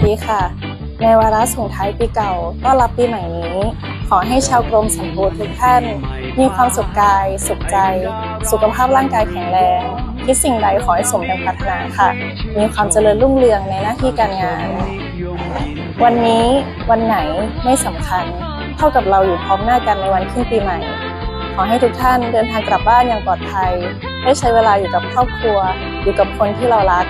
สดีค่ะ ในวาระส่งท้ายปีเก่าต้อนรับปีใหม่นี้ ขอให้ชาวกรมสัมบูรณ์ทุกท่าน มีความสุขกาย สุขใจ สุขภาพร่างกายแข็งแรงคิดสิ่งใดขอให้สมดังปรารถนาค่ะ มีความเจริญรุ่งเรืองในหน้าที่การงาน วันนี้วันไหนไม่สำคัญ เท่ากับเราอยู่พร้อมหน้ากันในวันขึ้นปีใหม่ ขอให้ทุกท่านเดินทางกลับบ้านอย่างปลอดภัย ได้ใช้เวลาอยู่กับครอบครัว อยู่กับคนที่เรารัก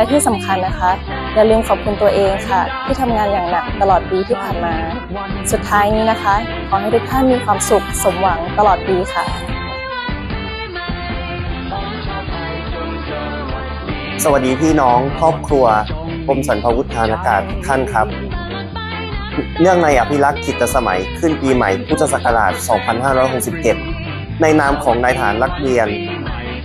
และที่สำคัญนะคะ อย่าลืมขอบคุณตัวเองค่ะ ที่ทำงานอย่างหนักตลอดปีที่ผ่านมา สุดท้ายนี้นะคะ ขอให้ทุกท่านมีความสุขสมหวังตลอดปีค่ะ สวัสดีพี่น้องครอบครัวกรมสรรพาวุธทางอากาศทุกท่านครับ เนื่องในอภิรักษ์ขิตสมัยขึ้นปีใหม่พุทธศักราช 2567 ในนามของนายฐานรักเรียน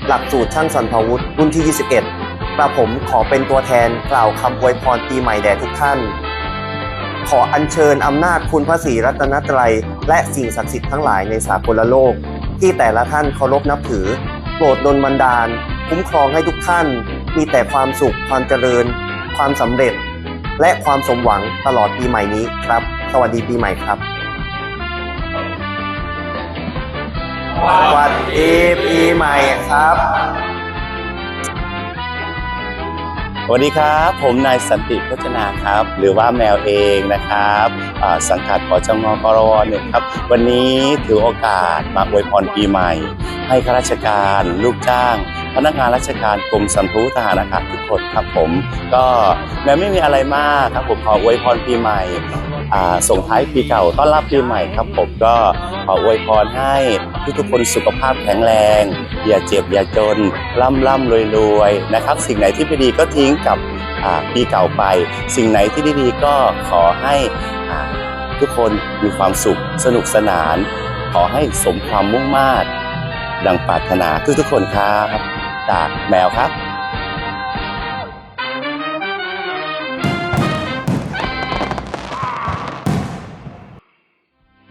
หลักสูตรช่างสรรพาวุธรุ่นที่ 21 กระผมขอเป็นตัวแทนกล่าวคำอวยพรปีใหม่แด่ทุกท่าน ขออัญเชิญอำนาจคุณพระศรีรัตนตรัย และสิ่งศักดิ์สิทธิ์ทั้งหลายในสากลโลก ที่แต่ละท่านเคารพนับถือ โปรดดลบันดาล คุ้มครองให้ทุกท่าน มีแต่ความสุขความเจริญ ความสำเร็จ และความสมหวังตลอดปีใหม่นี้ครับ สวัสดีปีใหม่ครับสวัสดีปีใหม่ครับ สวัสดีครับ ผมนายสันติพจนาครับ หรือว่าแมวเองนะครับสังกัดปจงกรวเนี่ยครับ วันนี้ถือโอกาสมาอวยพรปีใหม่ ให้ข้าราชการ ลูกจ้าง พนักงานราชการกรมสันพูทหารอากาศทุกคนครับผม ก็แม้ไม่มีอะไรมากครับผมขออวยพรปีใหม่ส่งท้ายปีเก่าต้อนรับปีใหม่ครับผมก็ขออวยพรให้ทุกๆคนสุขภาพแข็งแรง อย่าเจ็บอย่าจนร่ำร่ำรวยรวยนะครับ สิ่งไหนที่ไม่ดีก็ทิ้งกับปีเก่าไป สิ่งไหนที่ดีๆก็ขอให้อ่าทุกคนมีความสุขสนุกสนาน ขอให้สมความมุ่งมา่ดังปรารถนาทุกๆคนครับ จากแมวครับ